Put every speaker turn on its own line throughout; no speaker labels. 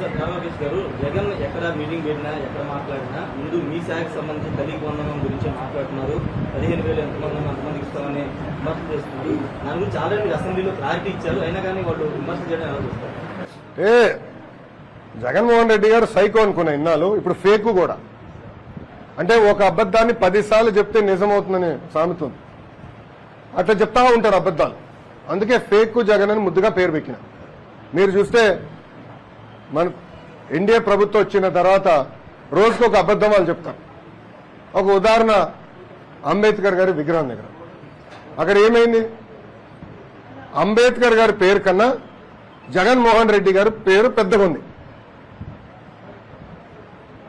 Sir Ramakrishna గారు జగన్ ఎక్కడ meeting పెట్టినా ఎక్కడ మాట్లాడినా ముందు మీ శాఖకు సంబంధించి తల్లి వందనం గురించి మాట్లాడుతున్నారు. పదిహేను వేలు ఎంతమంది అంతమందికి ఇస్తామని విమర్శ చేస్తున్నారు. దాని గురించి ఆల్రెడీ మీరు అసెంబ్లీలో క్లారిటీ ఇచ్చారు. అయినా కానీ వాళ్ళు విమర్శ చేయడం ఎలా చూస్తారు?
ఏ జగన్మోహన్ రెడ్డి గారు సైకో అనుకున్న ఇన్నాళ్ళు ఇప్పుడు ఫేక్ కూడా. అంటే ఒక అబద్ధాన్ని పదిసార్లు చెప్తే నిజమవుతుందని సామెత ఉంది. అట్లా చెప్తా ఉంటారు అబద్ధాలు. అందుకే ఫేక్ జగన్ అని ముద్దుగా పేరు పెట్టిన. మీరు చూస్తే మన ఎన్డీఏ ప్రభుత్వం వచ్చిన తర్వాత రోజుకు ఒక అబద్ధం వాళ్ళు చెప్తారు. ఒక ఉదాహరణ అంబేద్కర్ గారి విగ్రహం దగ్గర. అక్కడ ఏమైంది? అంబేద్కర్ గారి పేరు కన్నా జగన్మోహన్ రెడ్డి గారి పేరు పెద్దగా ఉంది.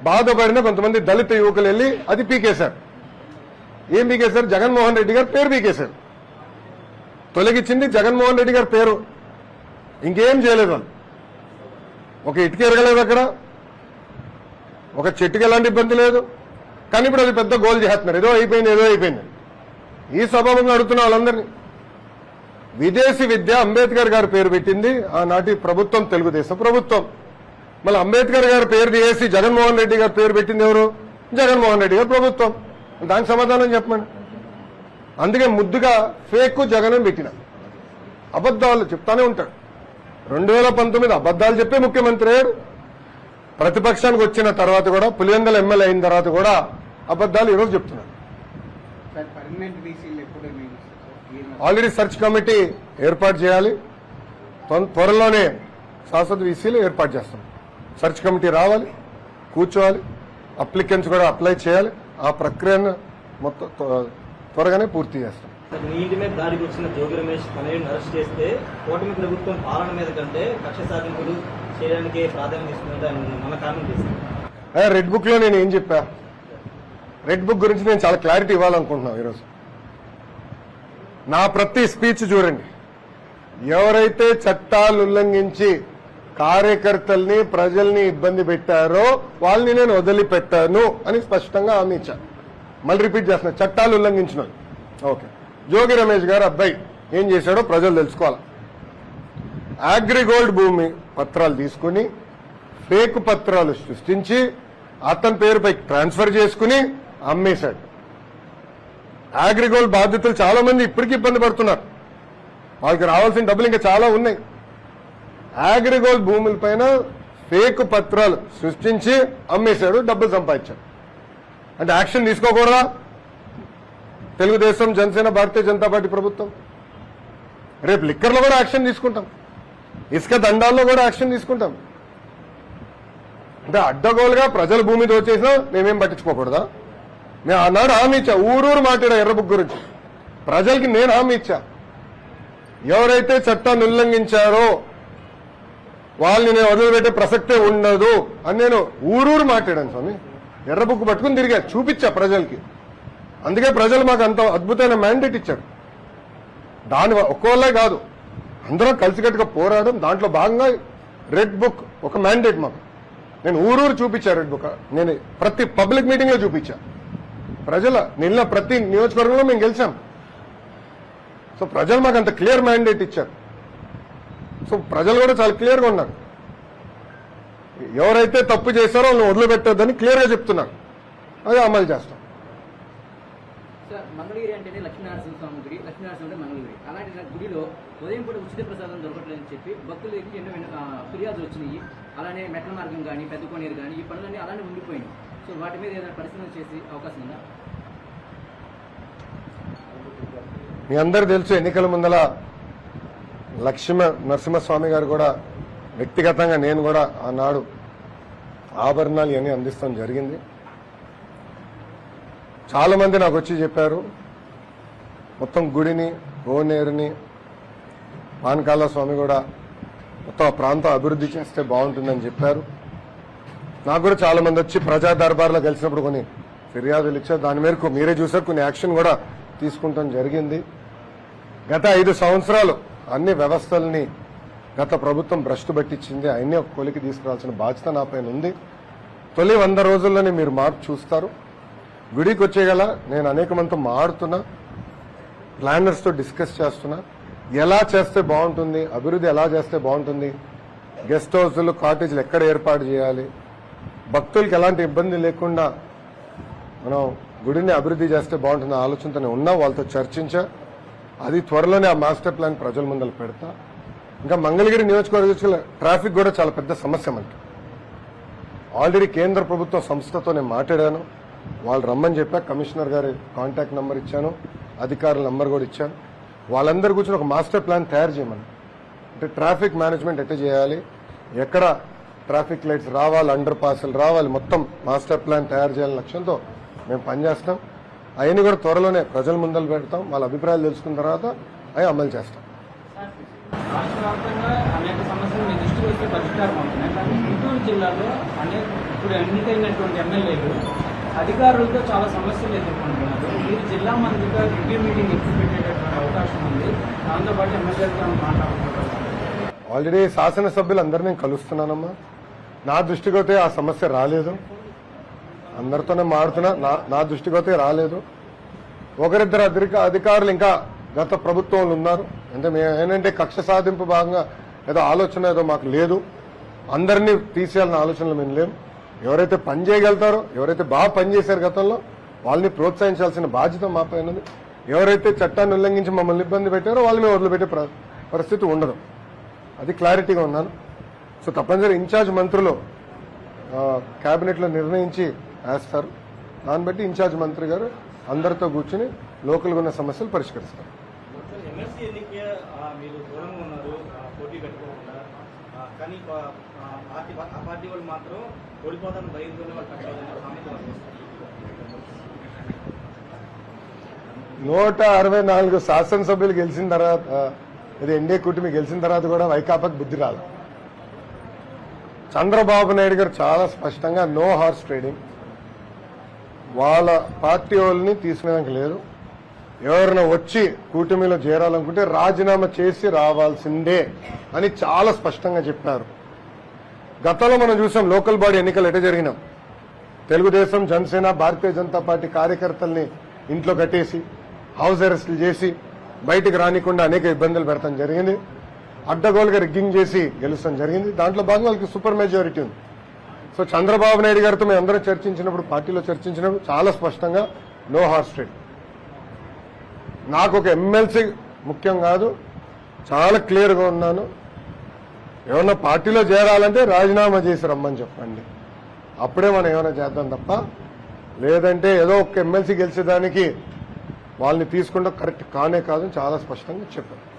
బాధపడిన కొంతమంది దళిత యువకులు వెళ్ళి అది పీకేశారు. ఏం పీకేశారు? జగన్మోహన్ రెడ్డి గారి పేరు పీకేశారు. తొలగించింది జగన్మోహన్ రెడ్డి గారి పేరు. ఇంకేం చేయలేదు వాళ్ళు. ఒక ఇటుక ఎరగలేదు అక్కడ. ఒక చెట్టుకి ఎలాంటి ఇబ్బంది లేదు. కానీ ఇప్పుడు అది పెద్ద గోల్ చేస్తున్నారు. ఏదో అయిపోయింది ఏదో అయిపోయింది. ఈ స్వభావంగా అడుగుతున్న వాళ్ళందరినీ విదేశీ విద్య అంబేద్కర్ గారి పేరు పెట్టింది. ఆనాటి ప్రభుత్వం తెలుగుదేశం ప్రభుత్వం. మళ్ళీ అంబేద్కర్ గారి పేరు తీసేసి జగన్మోహన్ రెడ్డి గారి పేరు పెట్టింది ఎవరు? జగన్మోహన్ రెడ్డి గారు ప్రభుత్వం. దానికి సమాధానం చెప్పండి అందుకే ముద్దుగా ఫేక్ జగన్ పెట్టిన. అబద్ధాలు చెప్తానే ఉంటాడు. రెండు వేల పంతొమ్మిది అబద్ధాలు చెప్పే ముఖ్యమంత్రి అయ్యాడు ప్రతిపక్షానికి వచ్చిన తర్వాత కూడా పులివెందల ఎమ్మెల్యే అయిన తర్వాత కూడా అబద్ధాలు ఈరోజు?
ఈ
ఆల్రెడీ సెర్చ్ కమిటీ ఏర్పాటు చేయాలి. త్వరలోనే శాశ్వత వీసీలు ఏర్పాటు చేస్తాం. సెర్చ్ కమిటీ రావాలి కూర్చోవాలి అప్లికెంట్స్ కూడా అప్లై చేయాలి. ఆ ప్రక్రియను మొత్తం త్వ- త్వరగానే పూర్తి చేస్తాం.
నీటి మీద దాడికి వచ్చిన జోగి రమేష్ తనయుడిని అరెస్ట్ చేస్తే కూటమి ప్రభుత్వం పాలన మీద కంటే కక్ష సాధింపులు చేయడానికి ప్రాధాన్యత ఇస్తున్నది మన కారణం చేశారు.
అదే రెడ్ బుక్లో నేను ఏం చెప్పా? రెడ్ బుక్ గురించి నేను చాలా క్లారిటీ ఇవ్వాలనుకుంటున్నాను ఈరోజు. నా ప్రతి స్పీచ్ చూడండి. ఎవరైతే చట్టాలు ఉల్లంఘించి కార్యకర్తల్ని ప్రజల్ని ఇబ్బంది పెట్టారో వాళ్ళని నేను వదిలిపెట్టాను అని స్పష్టంగా హామీ ఇచ్చాను. మళ్ళీ రిపీట్ చేస్తున్నా. చట్టాలు ఉల్లంఘించిన ఓకే జోగి రమేష్ గారు అబ్బాయి ఏం చేశాడో ప్రజలు తెలుసుకోవాలి. అగ్రిగోల్డ్ భూమి పత్రాలు తీసుకుని ఫేక్ పత్రాలు సృష్టించి అతని పేరుపై ట్రాన్స్ఫర్ చేసుకుని అమ్మేశాడు. అగ్రిగోల్డ్ బాధితులు చాలా మంది ఇప్పటికీ ఇబ్బంది పడుతున్నారు. వాళ్ళకి రావాల్సిన డబ్బులు ఇంకా చాలా ఉన్నాయి. అగ్రిగోల్డ్ భూములపైన ఫేక్ పత్రాలు సృష్టించి అమ్మేశాడు డబ్బులు సంపాదించాడు. అంటే యాక్షన్ తీసుకోకూడదా? తెలుగుదేశం జనసేన భారతీయ జనతా పార్టీ ప్రభుత్వం. రేపు లిక్కర్లో కూడా యాక్షన్ తీసుకుంటాం. ఇసుక దండాల్లో కూడా యాక్షన్ తీసుకుంటాం. అంటే అడ్డగోలుగా ప్రజల భూమి దోచేసినా మేమేం పట్టించుకోకూడదా? నేను ఆనాడు హామీ ఇచ్చా. ఊరూరు మాట్లాడా ఎర్రబుక్ గురించి. ప్రజలకి నేను హామీ ఇచ్చా. ఎవరైతే చట్టాన్ని ఉల్లంఘించారో వాళ్ళని నేను వదిలిపెట్టే ప్రసక్తే ఉండదు అని నేను ఊరూరు మాట్లాడాను స్వామి. ఎర్రబుక్ పట్టుకుని తిరిగా చూపించా ప్రజలకి. అందుకే ప్రజలు మాకు అంత అద్భుతమైన మ్యాండేట్ ఇచ్చారు. దాని ఒక్కోళ్ళే కాదు అందరం కలిసికట్టుగా పోరాడడం దాంట్లో భాగంగా రెడ్ బుక్ ఒక మ్యాండేట్ మాకు. నేను ఊరూరు చూపించా రెడ్ బుక్ నేను ప్రతి పబ్లిక్ మీటింగ్లో చూపించా. ప్రజల నిన్న ప్రతి నియోజకవర్గంలో మేము గెలిచాం. సో ప్రజలు మాకు అంత క్లియర్ మ్యాండేట్ ఇచ్చారు. సో ప్రజలు కూడా చాలా క్లియర్గా ఉన్నారు. ఎవరైతే తప్పు చేశారో వాళ్ళని వదిలిపెట్టొద్దని క్లియర్గా చెప్తున్నారు. అది అమలు చేస్తాం.
మంగళగిరి అంటేనే లక్ష్మీనరసింహ స్వామి గుడి లక్ష్మీనరసింహ అంటే మంగళగిరి. అలాంటి నా గుడిలో ఉదయం పూట ఉచిత ప్రసాదం దొరకట్లేదని చెప్పి భక్తులకి ఎన్నో ఎన్నో, ఫిర్యాదులు వచ్చినాయి. అలానే మెట్ల మార్గం కానీ పెద్ద కోనేరు కానీ ఈ పనులన్నీ అలానే ఉండిపోయినాయి. సో వాటి మీద ఏదైనా పరిశీలన చేసే అవకాశం ఉందా?
మీ అందరు తెలుసు ఎన్నికల ముందల లక్ష్మణ నరసింహస్వామి గారు కూడా వ్యక్తిగతంగా నేను కూడా ఆనాడు ఆభరణాలు ఇవన్నీ అందిస్తాం జరిగింది. చాలామంది నాకు వచ్చి చెప్పారు మొత్తం గుడిని గోనేరుని పానకాల స్వామి కూడా మొత్తం ఆ ప్రాంతం అభివృద్ధి చేస్తే బాగుంటుందని చెప్పారు. నాకు కూడా చాలామంది వచ్చి ప్రజా దర్బార్లో కలిసినప్పుడు కొన్ని ఫిర్యాదులు ఇచ్చారు. దాని మేరకు మీరే చూసారు కొన్ని యాక్షన్ కూడా తీసుకుంటాం జరిగింది. గత ఐదు సంవత్సరాలు అన్ని వ్యవస్థల్ని గత ప్రభుత్వం భ్రష్టు పట్టించింది. అన్ని ఒక కొలికి తీసుకురావాల్సిన బాధ్యత నా పైన ఉంది. తొలి వంద రోజుల్లోనే మీరు మార్పు చూస్తారు. గుడికి వచ్చేయగల నేను అనేక మందితో మాడుతున్నా ప్లానర్స్తో డిస్కస్ చేస్తున్నా. ఎలా చేస్తే బాగుంటుంది అభివృద్ధి ఎలా చేస్తే బాగుంటుంది గెస్ట్ హౌస్లు కాటేజీలు ఎక్కడ ఏర్పాటు చేయాలి భక్తులకు ఎలాంటి ఇబ్బంది లేకుండా మనం గుడిని అభివృద్ధి చేస్తే బాగుంటుంది ఆలోచనతోనే ఉన్నా వాళ్ళతో చర్చించా. అది త్వరలోనే ఆ మాస్టర్ ప్లాన్ ప్రజల ముందర పెడతా. ఇంకా మంగళగిరి నియోజకవర్గ ట్రాఫిక్ కూడా చాలా పెద్ద సమస్య మనకి. ఆల్రెడీ కేంద్ర ప్రభుత్వ సంస్థతో నేను మాట్లాడాను. వాళ్ళు రమ్మని చెప్పా కమిషనర్ గారి కాంటాక్ట్ నెంబర్ ఇచ్చాను అధికారుల నెంబర్ కూడా ఇచ్చాను. వాళ్ళందరి కూర్చొని ఒక మాస్టర్ ప్లాన్ తయారు చేయమని. అంటే ట్రాఫిక్ మేనేజ్మెంట్ ఎట్లా చేయాలి ఎక్కడ ట్రాఫిక్ లైట్స్ రావాలి అండర్ పాస్లు రావాలి మొత్తం మాస్టర్ ప్లాన్ తయారు చేయాలని లక్ష్యంతో మేము పనిచేస్తాం. అవన్నీ కూడా త్వరలోనే ప్రజల ముందలు పెడతాం వాళ్ళ అభిప్రాయాలు తెలుసుకున్న తర్వాత అవి అమలు చేస్తాం.
అనేక సమస్యలు మీ దృష్టికి పరిష్కారం అవుతున్నాయి. కానీ గుంటూరు జిల్లాలో అనేక ఇప్పుడు ఎన్నికైనటువంటి ఎమ్మెల్యేలు అధికారులతో చాలా సమస్యలు ఎదుర్కొంటున్నారు. మీరు జిల్లా మంత్రిగా రివ్యూ మీటింగ్ ఎక్కువ పెట్టేటటువంటి అవకాశం ఉంది. దాంతోపాటు ఎమ్మెల్యేలతో మాట్లాడుకుంటారు
ఆల్రెడీ శాసనసభ్యులు అందరినీ కలుస్తున్నానమ్మా. నా దృష్టికి అయితే ఆ సమస్య రాలేదు. అందరితోనే మారుతున్నా. నా నా దృష్టికి అయితే రాలేదు. ఒకరిద్దరు అధిక అధికారులు ఇంకా గత ప్రభుత్వంలో ఉన్నారు. అంటే మేము ఏంటంటే కక్ష సాధింపు భాగంగా ఏదో ఆలోచన ఏదో మాకు లేదు. అందరినీ తీసేయాలన్న ఆలోచనలు మేము లేము ఎవరైతే పని చేయగలుగుతారో ఎవరైతే బాగా పనిచేశారు గతంలో వాళ్ళని ప్రోత్సహించాల్సిన బాధ్యత మా పైన ఉంది. ఎవరైతే చట్టాన్ని ఉల్లంఘించి మమ్మల్ని ఇబ్బంది పెట్టారో వాళ్ళని మేము వదిలిపెట్టే ప్ర- పరిస్థితి ఉండదు. అది క్లారిటీగా ఉన్నాను సో తప్పనిసరి ఇన్ఛార్జ్ మంత్రులు క్యాబినెట్లో నిర్ణయించి వేస్తారు. దాన్ని బట్టి ఇన్ఛార్జ్ మంత్రి గారు అందరితో కూర్చుని లోకల్గా ఉన్న సమస్యలు పరిష్కరిస్తారు
ఎమ్మెల్సీ ఎన్నిక ఆ, మీరు దూరంగా ఉన్నారు ఆ, పోటీ పెట్టుకోకుండా ఆ, కానీ పార్టీ ఆ పార్టీ వాళ్ళు మాత్రం ఓడిపోతాను భయంతోనే వాళ్ళు
నూట అరవై నాలుగు శాసనసభ్యులు గెలిచిన తర్వాత ఇది ఎన్డీఏ కూటమి గెలిచిన తర్వాత కూడా వైకాపాకి బుద్ధి రాదు చంద్రబాబు నాయుడు గారు చాలా స్పష్టంగా నో హార్స్ ట్రేడింగ్. వాళ్ళ పార్టీ వాళ్ళని తీసుకునేదానికి లేదు. ఎవరైనా వచ్చి కూటమిలో చేరాలనుకుంటే రాజీనామా చేసి రావాల్సిందే అని చాలా స్పష్టంగా చెప్పారు. గతంలో మనం చూసాం లోకల్ బాడీ ఎన్నికలు ఎట జరిగినాం. తెలుగుదేశం జనసేన భారతీయ జనతా పార్టీ కార్యకర్తల్ని ఇంట్లో కట్టేసి హౌస్ అరెస్టులు చేసి బయటికి రానికుండా అనేక ఇబ్బందులు పెడతాం జరిగింది. అడ్డగోలుగా రిగ్గింగ్ చేసి గెలుస్తాం జరిగింది. దాంట్లో భాగంగా వాళ్ళకి సూపర్ మెజారిటీ ఉంది. సో చంద్రబాబు నాయుడు గారితో మేము అందరం చర్చించినప్పుడు పార్టీలో చర్చించినప్పుడు చాలా స్పష్టంగా నో హార్స్ ట్రేడ్ నాకు ఒక ఎమ్మెల్సీ ముఖ్యం కాదు. చాలా క్లియర్గా ఉన్నాను. ఏమన్నా పార్టీలో చేరాలంటే రాజీనామా చేసి రమ్మని చెప్పండి. అప్పుడే మనం ఏమైనా చేద్దాం తప్ప లేదంటే ఏదో ఒక ఎమ్మెల్సీ గెలిచేదానికి వాళ్ళని తీసుకుంటే కరెక్ట్ కానే కాదని చాలా స్పష్టంగా చెప్పారు.